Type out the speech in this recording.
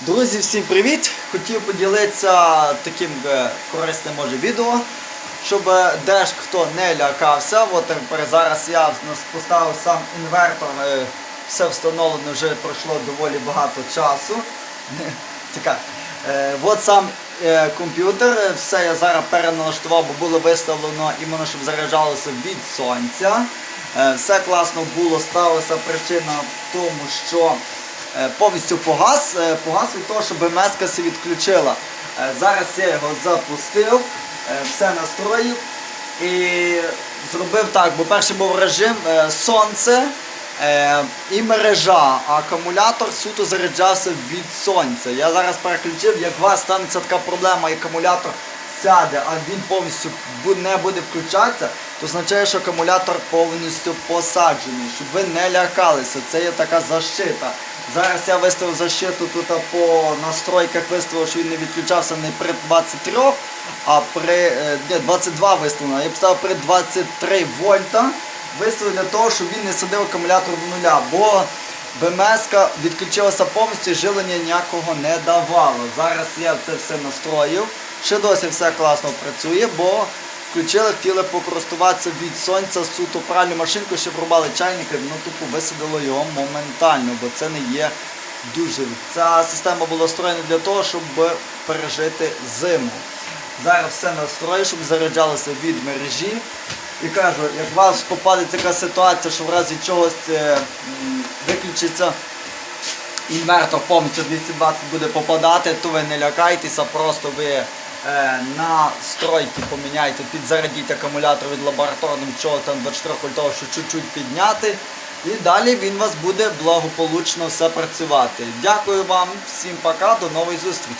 Друзі, всім привіт! Хотів поділитися таким е, корисним може відео, щоб е, деж хто не лякався. От тепер зараз я поставив сам інвертор, е, все встановлено, вже пройшло доволі багато часу. Е, От сам комп'ютер, все я зараз переналаштував, бо було виставлено іменно, щоб заряджалося від сонця. Все класно було, сталася причина в тому, що повністю погас, е, погас від того, що БМС се відключила. Е, Зараз я його запустив, е, все настроїв і зробив так, бо перший був режим е, сонце е, і мережа, а акумулятор суто заряджався від сонця. Я зараз переключив, як у вас станеться така проблема, і акумулятор сяде, а він повністю не буде включатися, то означає, що акумулятор повністю посаджений, щоб ви не лякалися. Це є така защита. Зараз я виставив защиту тут по настройках виставив, що він не відключався не при 23, а при е, ні, 22 виставлено. Я поставив при 23 вольта. Виставив для того, щоб він не садив акумулятор до нуля, бо БМС відключилася повністю і живлення ніякого не давало. Зараз я це все настроїв. Ще досі все класно працює, бо включили, хотіли покористуватися від сонця суто пральну машинку, щоб рубали чайника, воно тупо висадило його моментально, бо це не є дуже. Ця система була створена для того, щоб пережити зиму. Зараз все настрою, щоб заряджалося від мережі. І кажу, як у вас попаде така ситуація, що в разі чогось е, виключиться інвертор повністю 220 буде попадати, то ви не лякайтеся, просто ви е, настройки поміняйте, підзарядіть акумулятор від лабораторним чотом 24 вольтового, що чуть-чуть підняти. І далі він вас буде благополучно все працювати. Дякую вам, всім пока, до нової зустрічі.